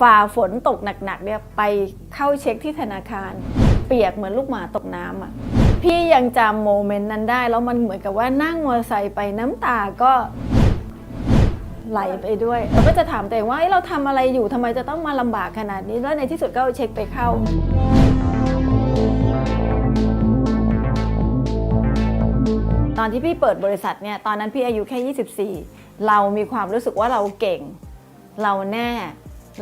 ฝ่าฝนตกหนักๆเนี่ยไปเข้าเช็คที่ธนาคาร เปียกเหมือนลูกหมาตกน้ำอะพี่ยังจำโมเมนต์นั้นได้ แล้วมันเหมือนกับว่านั่งมอเตอร์ไซค์ไปน้ำตาก็ไหลไปด้วยเราก็จะถามตัวเองว่าเราทำอะไรอยู่ทำไมจะต้องมาลำบากขนาดนี้ แล้วในที่สุดก็เอาเช็คไปเข้าตอนที่พี่เปิดบริษัทเนี่ยตอนนั้นพี่อายุแค่ 24 เรามีความรู้สึกว่าเราเก่ง เราแน่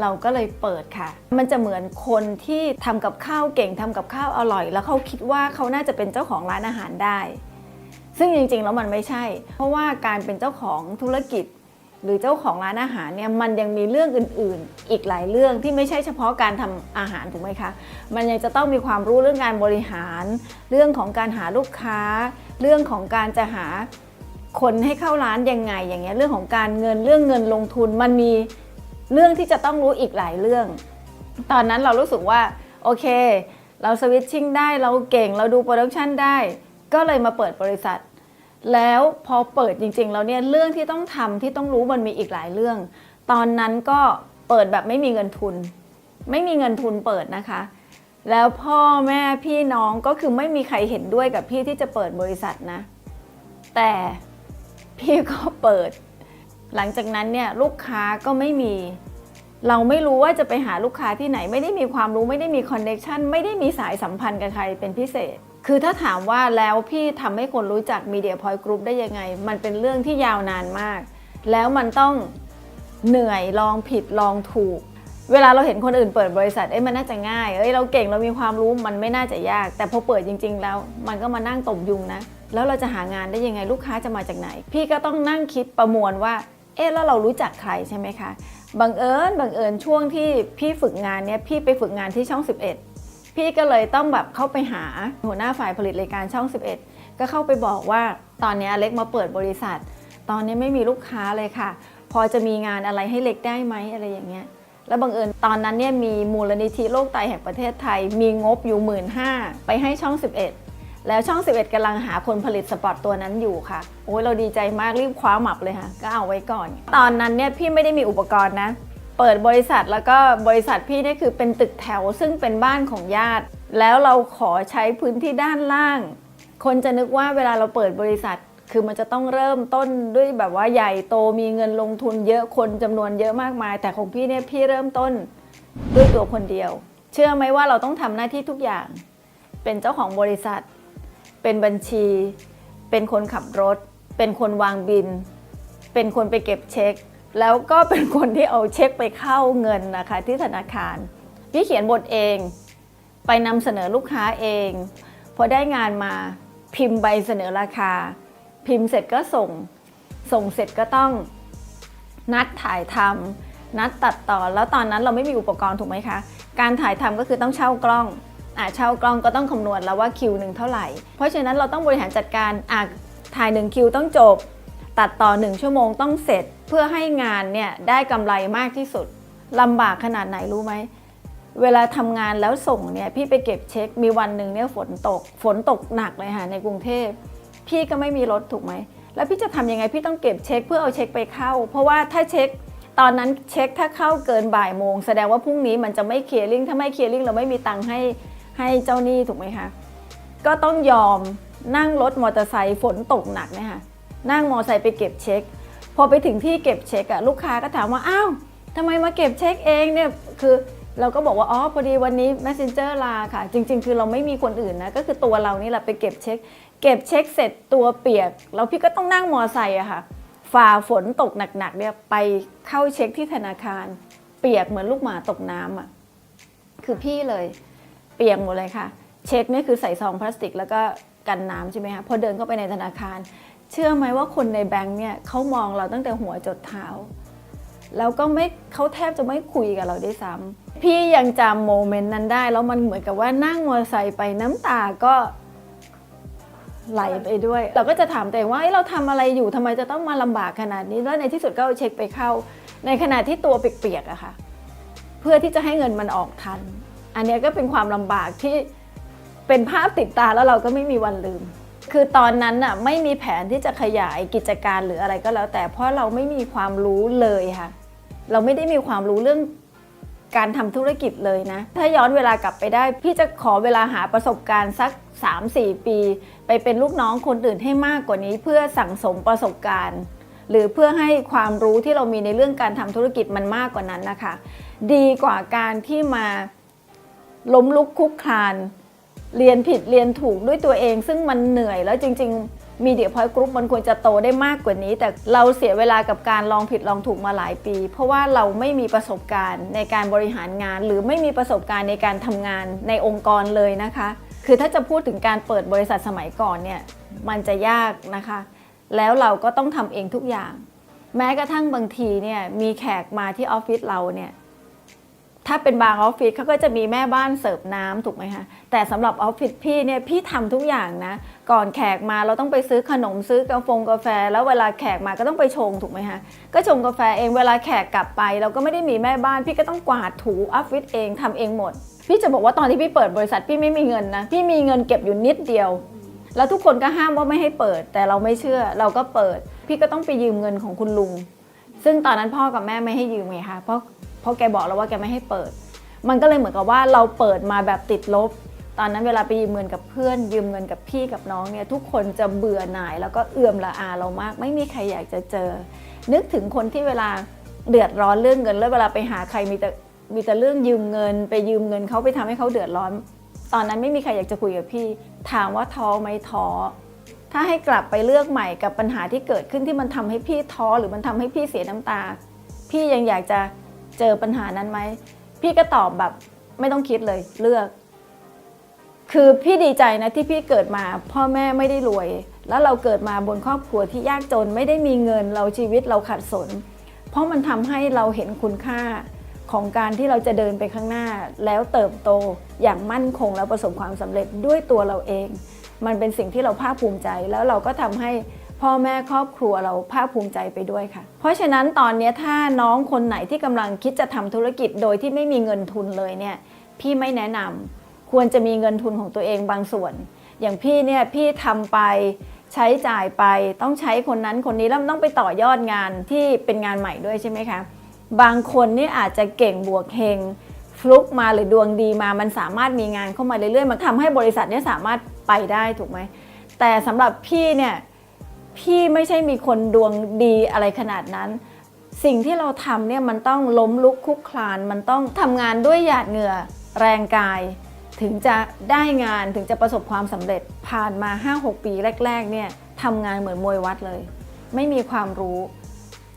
เราก็เลยเปิดค่ะ มันจะเหมือนคนที่ทำกับข้าวเก่งทำกับข้าวอร่อย แล้วเขาคิดว่าเขาน่าจะเป็นเจ้าของร้านอาหารได้ ซึ่งจริงๆแล้วมันไม่ใช่ เพราะว่าการเป็นเจ้าของธุรกิจ หรือเจ้าของร้านอาหารเนี่ยมันยังมีเรื่องอื่นๆ อีกหลายเรื่องที่ไม่ใช่เฉพาะการทำอาหารถูกไหมคะ มันยังจะต้องมีความรู้เรื่องการบริหาร เรื่องของการหาลูกค้า เรื่องของการจะหาคนให้เข้าร้านยังไงอย่างเงี้ยเรื่องของการเงินเรื่องเงินลงทุนมันมี เรื่องที่จะต้องรู้อีกหลายเรื่อง ตอนนั้นเรารู้สึกว่าโอเค เราสวิตชิ่งได้เราเก่งเราดูโปรดักชันได้ ก็เลยมาเปิดบริษัท แล้วพอเปิดจริงๆแล้วเนี่ยเรื่องที่ต้องทำที่ต้องรู้มันมีอีกหลายเรื่อง ตอนนั้นก็เปิดแบบไม่มีเงินทุน ไม่มีเงินทุนเปิดนะคะ แล้วพ่อแม่พี่น้องก็คือไม่มีใครเห็นด้วยกับพี่ที่จะเปิดบริษัทนะ แต่พี่ก็เปิด หลังจากนั้นเนี่ยลูกค้าก็ไม่มี เราไม่รู้ว่าจะไปหาลูกค้าที่ไหน ไม่ได้มีความรู้ไม่ได้มีคอนเน c ชันไม่ได้มีสายสัมพันธ์กับใครเป็นพิเศษ คือถ้าถามว่าแล้วพี่ทำให้คนรู้จัก Media Point Group ได้ยังไง มันเป็นเรื่องที่ยาวนานมาก แล้วมันต้องเหนื่อยลองผิดลองถูก เวลาเราเห็นคนอื่นเปิดบริษัทเอ้ยมันน่าจะง่ายเอ้ยเราเก่งเรามีความรู้มันไม่น่าจะยาก แต่พอเปิดจริง ๆ แล้ว มันก็มานั่งตบยุงนะแล้วเราจะหางานได้ยังไงลูกค้าจะมาจากไหน พี่ก็ต้องนั่งคิดประมวลว่า เอ๊ะแล้วเรารู้จักใครใช่ไหมคะบังเอิญบังเอิญช่วงที่พี่ฝึกงานเนี้ยพี่ไปฝึกงานที่ช่อง 11 พี่ก็เลยต้องแบบเข้าไปหาหัวหน้าฝ่ายผลิตรายการช่อง 11 ก็เข้าไปบอกว่าตอนนี้เล็กมาเปิดบริษัท ตอนนี้ไม่มีลูกค้าเลยค่ะ พอจะมีงานอะไรให้เล็กได้ไหมอะไรอย่างเงี้ยแล้วบังเอิญตอนนั้นเนี่ยมีมูลนิธิโรคไตแห่งประเทศไทย มีงบอยู่หมื่นห้าไปให้ช่อง 11 แล้วช่อง 11กำลังหาคนผลิตสปอตตัวนั้นอยู่ค่ะ โอ้ยเราดีใจมากรีบคว้าหมับเลยค่ะ ก็เอาไว้ก่อน ตอนนั้นเนี่ยพี่ไม่ได้มีอุปกรณ์นะ เปิดบริษัทแล้วก็บริษัทพี่เนี่ยคือเป็นตึกแถวซึ่งเป็นบ้านของญาติ แล้วเราขอใช้พื้นที่ด้านล่าง คนจะนึกว่าเวลาเราเปิดบริษัท คือมันจะต้องเริ่มต้นด้วยแบบว่าใหญ่โตมีเงินลงทุนเยอะคนจำนวนเยอะมากมาย แต่ของพี่เนี่ยพี่เริ่มต้นด้วยตัวคนเดียว เชื่อไหมว่าเราต้องทำหน้าที่ทุกอย่าง เป็นเจ้าของบริษัท เป็นบัญชี เป็นคนขับรถ เป็นคนวางบิน เป็นคนไปเก็บเช็ค แล้วก็เป็นคนที่เอาเช็คไปเข้าเงินนะคะที่ธนาคาร พี่เขียนบทเอง ไปนำเสนอลูกค้าเอง พอได้งานมาพิมพ์ใบเสนอราคา พิมพ์เสร็จก็ส่ง ส่งเสร็จก็ต้องนัดถ่ายทำนัดตัดต่อ แล้วตอนนั้นเราไม่มีอุปกรณ์ถูกไหมคะ การถ่ายทำก็คือต้องเช่ากล้อง อะเช่ากล้องก็ต้องคำนวณแล้วว่าคิวหนึ่งเท่าไหร่ เพราะฉะนั้นเราต้องบริหารจัดการอะถ่ายหนึ่งคิวต้องจบ ตัดต่อหนึ่งชั่วโมงต้องเสร็จเพื่อให้งานเนี่ยได้กำไรมากที่สุดลำบากขนาดไหนรู้ไหมเวลาทำงานแล้วส่งเนี่ยพี่ไปเก็บเช็คมีวันหนึ่งเนี่ยฝนตก ฝนตกหนักเลยค่ะในกรุงเทพ พี่ก็ไม่มีรถถูกไหม แล้วพี่จะทำยังไงพี่ต้องเก็บเช็คเพื่อเอาเช็คไปเข้า เพราะว่าถ้าเช็คตอนนั้นเช็คถ้าเข้าเกินบ่ายโมง แสดงว่าพรุ่งนี้มันจะไม่เคลียร์ลิงถ้าไม่เคลียร์ลิงเราไม่มีตังค์ให้ ให้เจ้าหนี้ถูกไหมคะ ก็ต้องยอมนั่งรถมอเตอร์ไซค์ฝนตกหนักเนี่ยค่ะนั่งมอเตอร์ไซค์ไปเก็บเช็ค พอไปถึงที่เก็บเช็คอะลูกค้าก็ถามว่าอ้าวทำไมมาเก็บเช็คเองเนี่ยคือเราก็บอกว่า อ๋อ พอดีวันนี้ messenger ลาค่ะ จริง ๆ คือเราไม่มีคนอื่นนะ ก็คือตัวเรานี่แหละไปเก็บเช็ค เก็บเช็คเสร็จตัวเปียก แล้วพี่ก็ต้องนั่งมอเตอร์ไซค์อะค่ะ ฝ่าฝนตกหนักๆเนี่ยไปเข้าเช็คที่ธนาคาร เปียกเหมือนลูกหมาตกน้ำอะคือพี่เลย เปียกหมดเลยค่ะ เช็คนี่คือใส่ซองพลาสติก แล้วก็กันน้ำใช่ไหมคะพอเดินเข้าไปในธนาคาร เชื่อไหมว่าคนในแบงค์เนี่ยเขามองเราตั้งแต่หัวจดเท้าแล้วก็ไม่เขาแทบจะไม่คุยกับเราด้วยซ้ำพี่ยังจำโมเมนต์นั้นได้ แล้วมันเหมือนกับว่านั่งมอเตอร์ไซค์ไปน้ำตาก็ไหลไปด้วย เราก็จะถามตัวเองว่าเราทำอะไรอยู่ทำไมจะต้องมาลำบากขนาดนี้ แล้วในที่สุดก็เอาเช็คไปเข้า ในขณะที่ตัวเปียกๆอะค่ะ เพื่อที่จะให้เงินมันออกทัน อันนี้ก็เป็นความลำบากที่เป็นภาพติดตาแล้วเราก็ไม่มีวันลืม คือตอนนั้นน่ะไม่มีแผนที่จะขยายกิจการหรืออะไรก็แล้ว แต่เพราะเราไม่มีความรู้เลยค่ะ เราไม่ได้มีความรู้เรื่องการทำธุรกิจเลยนะ ถ้าย้อนเวลากลับไปได้ พี่จะขอเวลาหาประสบการณ์สัก 3-4 ปี ไปเป็นลูกน้องคนอื่นให้มากกว่านี้ เพื่อสั่งสมประสบการณ์ หรือเพื่อให้ความรู้ที่เรามีในเรื่องการทำธุรกิจมันมากกว่านั้นนะคะ ดีกว่าการที่มา ล้มลุกคลุกคลาน เรียนผิดเรียนถูกด้วยตัวเอง ซึ่งมันเหนื่อยแล้วจริง ๆ มีเดียพอยต์กรุ๊ปมันควรจะโตได้มากกว่านี้ แต่เราเสียเวลากับการลองผิดลองถูกมาหลายปี เพราะว่าเราไม่มีประสบการณ์ในการบริหารงาน หรือไม่มีประสบการณ์ในการทำงานในองค์กรเลยนะคะ คือถ้าจะพูดถึงการเปิดบริษัทสมัยก่อนเนี่ยมันจะยากนะคะ แล้วเราก็ต้องทำเองทุกอย่าง แม้กระทั่งบางทีเนี่ยมีแขกมาที่ออฟฟิศเราเนี่ย ถ้าเป็นบางออฟฟิศเขาก็จะมีแม่บ้านเสิร์ฟน้ำถูกไหมคะแต่สำหรับออฟฟิศพี่เนี่ยพี่ทำทุกอย่างนะ ก่อนแขกมาเราต้องไปซื้อขนมซื้อกาแฟกาแฟ แล้วเวลาแขกมาก็ต้องไปชงถูกไหมคะก็ชงกาแฟเองเวลาแขกกลับไป เราก็ไม่ได้มีแม่บ้าน พี่ก็ต้องกวาดถูออฟฟิศเองทำเองหมด พี่จะบอกว่าตอนที่พี่เปิดบริษัทพี่ไม่มีเงินนะพี่มีเงินเก็บอยู่นิดเดียว แล้วทุกคนก็ห้ามว่าไม่ให้เปิด แต่เราไม่เชื่อเราก็เปิด พี่ก็ต้องไปยืมเงินของคุณลุงซึ่งตอนนั้นพ่อกับแม่ไม่ให้ยืมไงคะเพราะ เพราะแกบอกแล้วว่าแกไม่ให้เปิด มันก็เลยเหมือนกับว่าเราเปิดมาแบบติดลบ ตอนนั้นเวลาไปยืมเงินกับเพื่อน ยืมเงินกับพี่กับน้องเนี่ยทุกคนจะเบื่อหน่าย แล้วก็เอื่อมละอาเรามาก ไม่มีใครอยากจะเจอ นึกถึงคนที่เวลาเดือดร้อนเรื่องเงิน แล้วเวลาไปหาใครมีแต่มีแต่เรื่องยืมเงิน ไปยืมเงินเขาไปทำให้เขาเดือดร้อน ตอนนั้นไม่มีใครอยากจะคุยกับพี่ ถามว่าท้อไหมท้อถ้าให้กลับไปเลือกใหม่กับปัญหาที่เกิดขึ้นที่มันทำให้พี่ท้อหรือมันทำให้พี่เสียน้ำตา พี่ยังอยากจะ เจอปัญหานั้นไหม พี่ก็ตอบแบบไม่ต้องคิดเลยเลือก คือพี่ดีใจนะที่พี่เกิดมา พ่อแม่ไม่ได้รวย แล้วเราเกิดมาบนครอบครัวที่ยากจนไม่ได้มีเงินเราชีวิตเราขัดสน เพราะมันทำให้เราเห็นคุณค่าของการที่เราจะเดินไปข้างหน้า แล้วเติบโตอย่างมั่นคงแล้วประสบความสำเร็จด้วยตัวเราเอง มันเป็นสิ่งที่เราภาคภูมิใจแล้วเราก็ทำให้ พ่อแม่ครอบครัวเราภาคภูมิใจไปด้วยค่ะ เพราะฉะนั้นตอนนี้ถ้าน้องคนไหนที่กำลังคิดจะทำธุรกิจโดยที่ไม่มีเงินทุนเลยเนี่ยพี่ไม่แนะนำควรจะมีเงินทุนของตัวเองบางส่วน อย่างพี่เนี่ยพี่ทำไปใช้จ่ายไปต้องใช้คนนั้นคนนี้แล้วต้องไปต่อยอดงานที่เป็นงานใหม่ด้วยใช่ไหมคะบางคนนี่อาจจะเก่งบวกเฮงฟลุกมาหรือดวงดีมามันสามารถมีงานเข้ามาเรื่อยๆมันทำให้บริษัทเนี้สามารถไปได้ถูกไหมแต่สำหรับพี่เนี่ย พี่ไม่ใช่มีคนดวงดีอะไรขนาดนั้น สิ่งที่เราทำเนี่ยมันต้องล้มลุกคุกคลาน มันต้องทำงานด้วยหยาดเหงื่อแรงกาย ถึงจะได้งานถึงจะประสบความสำเร็จผ่านมา 5-6 ปีแรก ๆ เนี่ยทำงานเหมือนมวยวัดเลย ไม่มีความรู้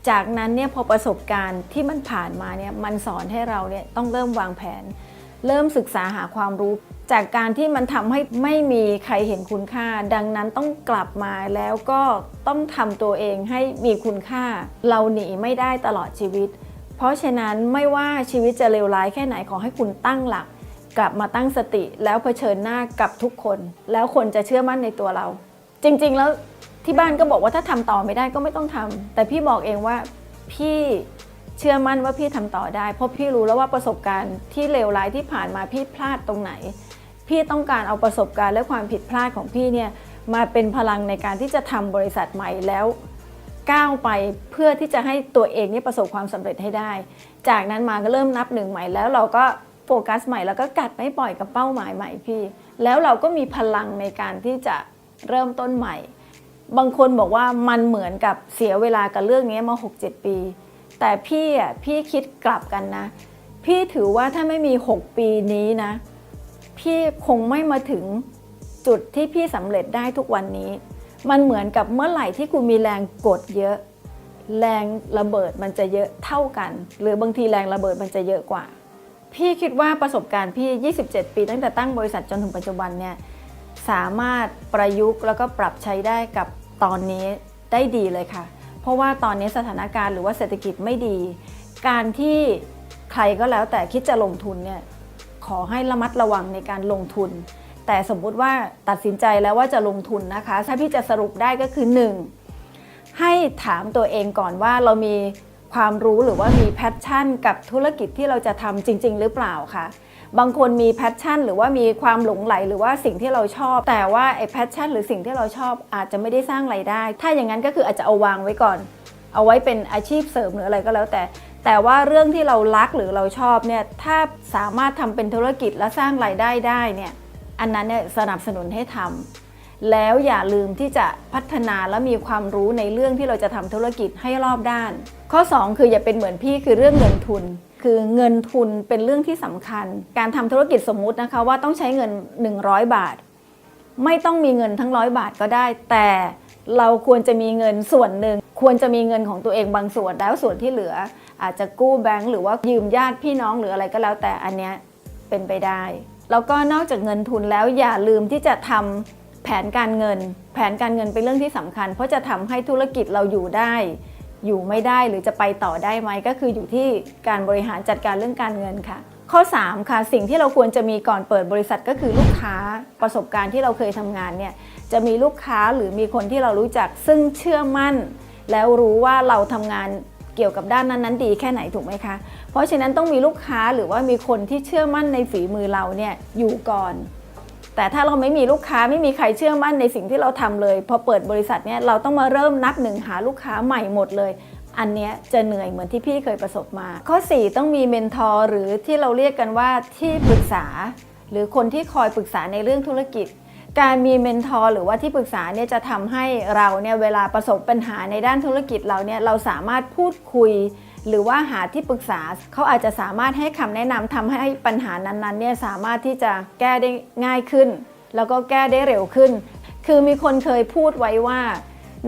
จากนั้นเนี่ยพอประสบการณ์ที่มันผ่านมาเนี่ยมันสอนให้เราเนี่ยต้องเริ่มวางแผน เริ่มศึกษาหาความรู้ จากการที่มันทำให้ไม่มีใครเห็นคุณค่า ดังนั้นต้องกลับมาแล้วก็ต้องทำตัวเองให้มีคุณค่า เราหนีไม่ได้ตลอดชีวิต เพราะฉะนั้นไม่ว่าชีวิตจะเลวร้ายแค่ไหนขอให้คุณตั้งหลัก กลับมาตั้งสติแล้วเผชิญหน้ากับทุกคน แล้วคนจะเชื่อมั่นในตัวเรา จริงๆแล้วที่บ้านก็บอกว่าถ้าทำต่อไม่ได้ก็ไม่ต้องทำแต่พี่บอกเองว่าพี่เชื่อมั่นว่าพี่ทำต่อได้ เพราะพี่รู้แล้วว่าประสบการณ์ที่เลวร้ายที่ผ่านมาพี่พลาดตรงไหน พี่ต้องการเอาประสบการณ์และความผิดพลาดของพี่เนี่ยมาเป็นพลังในการที่จะทำบริษัทใหม่แล้วก้าวไปเพื่อที่จะให้ตัวเองเนี่ยประสบความสำเร็จให้ได้ จากนั้นมาก็เริ่มนับหนึ่งใหม่แล้วเราก็โฟกัสใหม่แล้วก็กัดไม่ปล่อยกับเป้าหมายใหม่พี่ แล้วเราก็มีพลังในการที่จะเริ่มต้นใหม่ บางคนบอกว่ามันเหมือนกับเสียเวลากับเรื่องนี้มา 6-7 ปี แต่พี่อะพี่คิดกลับกันนะ พี่ถือว่าถ้าไม่มี 6 ปีนี้นะ พี่คงไม่มาถึงจุดที่พี่สำเร็จได้ทุกวันนี้ มันเหมือนกับเมื่อไหร่ที่คุณมีแรงกดเยอะ แรงระเบิดมันจะเยอะเท่ากัน หรือบางทีแรงระเบิดมันจะเยอะกว่า พี่คิดว่าประสบการณ์พี่ 27 ปี ตั้งแต่ตั้งบริษัทจนถึงปัจจุบันเนี่ยสามารถประยุกต์แล้วก็ปรับใช้ได้กับตอนนี้ได้ดีเลยค่ะ เพราะว่าตอนนี้สถานการณ์หรือว่าเศรษฐกิจไม่ดี การที่ใครก็แล้วแต่คิดจะลงทุนเนี่ย ขอให้ระมัดระวังในการลงทุน แต่สมมุติว่าตัดสินใจแล้วว่าจะลงทุนนะคะ ถ้าพี่จะสรุปได้ก็คือ 1. ให้ถามตัวเองก่อนว่าเรามีความรู้หรือว่ามีแพชชั่น กับธุรกิจที่เราจะทำจริง ๆ หรือเปล่าคะบางคนมีแพชชั่น หรือว่ามีความหลงไหลหรือว่าสิ่งที่เราชอบ แต่ว่าไอ้แพชชั่น หรือสิ่งที่เราชอบอาจจะไม่ได้สร้างไรายได้ ถ้าอย่างนั้นก็คืออาจจะเอาวางไว้ก่อน เอาไว้เป็นอาชีพเสริมหรืออะไรก็แล้วแต่ แต่ว่าเรื่องที่เรารักหรือเราชอบเนี่ยถ้าสามารถทำเป็นธุรกิจและสร้างรายได้ได้เนี่ยอันนั้นเนี่ยสนับสนุนให้ทำแล้วอย่าลืมที่จะพัฒนาและมีความรู้ในเรื่องที่เราจะทำธุรกิจให้รอบด้าน ข้อ 2 คืออย่าเป็นเหมือนพี่คือเรื่องเงินทุน คือเงินทุนเป็นเรื่องที่สำคัญ การทำธุรกิจสมมุตินะคะว่าต้องใช้เงิน 100 บาท ไม่ต้องมีเงินทั้งร้อยบาทก็ได้ แต่ เราควรจะมีเงินส่วนหนึ่ง ควรจะมีเงินของตัวเองบางส่วนแล้วส่วนที่เหลือ อาจจะกู้แบงก์หรือว่ายืมญาติพี่น้องหรืออะไรก็แล้วแต่อันเนี้ยเป็นไปได้ แล้วก็นอกจากเงินทุนแล้วอย่าลืมที่จะทำแผนการเงิน แผนการเงินเป็นเรื่องที่สำคัญ เพราะจะทำให้ธุรกิจเราอยู่ได้ อยู่ไม่ได้หรือจะไปต่อได้ไหมก็คืออยู่ที่การบริหารจัดการเรื่องการเงินค่ะ ข้อ 3 ค่ะสิ่งที่เราควรจะมีก่อนเปิดบริษัทก็คือลูกค้าประสบการณ์ที่เราเคยทำงานเนี่ย จะมีลูกค้าหรือมีคนที่เรารู้จักซึ่งเชื่อมั่น แล้วรู้ว่าเราทำงานเกี่ยวกับด้านนั้นนั้นๆดีแค่ไหนถูกไหมคะ เพราะฉะนั้นต้องมีลูกค้าหรือว่ามีคนที่เชื่อมั่นในฝีมือเราเนี่ยอยู่ก่อน แต่ถ้าเราไม่มีลูกค้าไม่มีใครเชื่อมั่นในสิ่งที่เราทำเลย พอเปิดบริษัทเนี่ยเราต้องมาเริ่มนับหนึ่งหาลูกค้าใหม่หมดเลย อันเนี้ยจะเหนื่อยเหมือนที่พี่เคยประสบมา ข้อ 4 ต้องมีเมนทอร์หรือที่เราเรียกกันว่าที่ปรึกษา หรือคนที่คอยปรึกษาในเรื่องธุรกิจ การมีเมนทอร์หรือว่าที่ปรึกษาเนี่ยจะทำให้เราเนี่ยเวลาประสบปัญหาในด้านธุรกิจเราเนี่ยเราสามารถพูดคุย หรือว่าหาที่ปรึกษาเขาอาจจะสามารถให้คำแนะนำทำให้ปัญหานั้นๆเนี่ยสามารถที่จะแก้ได้ง่ายขึ้น แล้วก็แก้ได้เร็วขึ้น คือมีคนเคยพูดไว้ว่า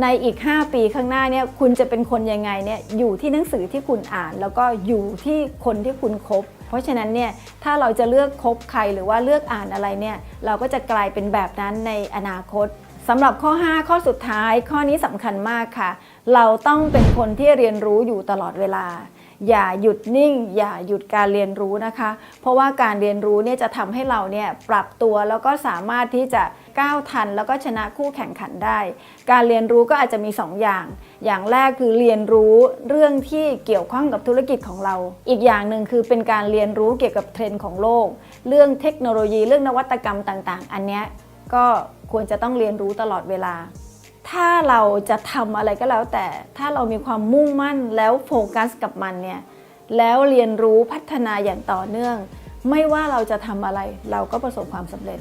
ในอีก 5 ปีข้างหน้าเนี่ยคุณจะเป็นคนยังไงเนี่ยอยู่ที่หนังสือที่คุณอ่าน แล้วก็อยู่ที่คนที่คุณคบ ราะฉะนั้นเนี่ยถ้าเราจะเลือกคบใครหรือว่าเลือกอ่านอะไรเนี่ยเราก็จะกลายเป็นแบบนั้นในอนาคตสำหรับข้อ 5 ข้อสุดท้าย ข้อนี้สำคัญมากค่ะ เราต้องเป็นคนที่เรียนรู้อยู่ตลอดเวลา อย่าหยุดนิ่ง อย่าหยุดการเรียนรู้นะคะ เพราะว่าการเรียนรู้เนี่ยจะทำให้เราเนี่ยปรับตัวแล้วก็สามารถที่จะก้าวทัน แล้วก็ชนะคู่แข่งขันได้ การเรียนรู้ก็อาจจะมี 2 อย่าง อย่างแรกคือเรียนรู้เรื่องที่เกี่ยวข้องกับธุรกิจของเรา อีกอย่างหนึ่งคือเป็นการเรียนรู้เกี่ยวกับเทรนด์ของโลก เรื่องเทคโนโลยีเรื่องนวัตกรรมต่าง ๆ อันเนี้ยก็ควรจะต้องเรียนรู้ตลอดเวลา ถ้าเราจะทำอะไรก็แล้วแต่ ถ้าเรามีความมุ่งมั่นแล้วโฟกัสกับมันเนี่ย แล้วเรียนรู้พัฒนาอย่างต่อเนื่อง ไม่ว่าเราจะทำอะไรเราก็ประสบความสำเร็จ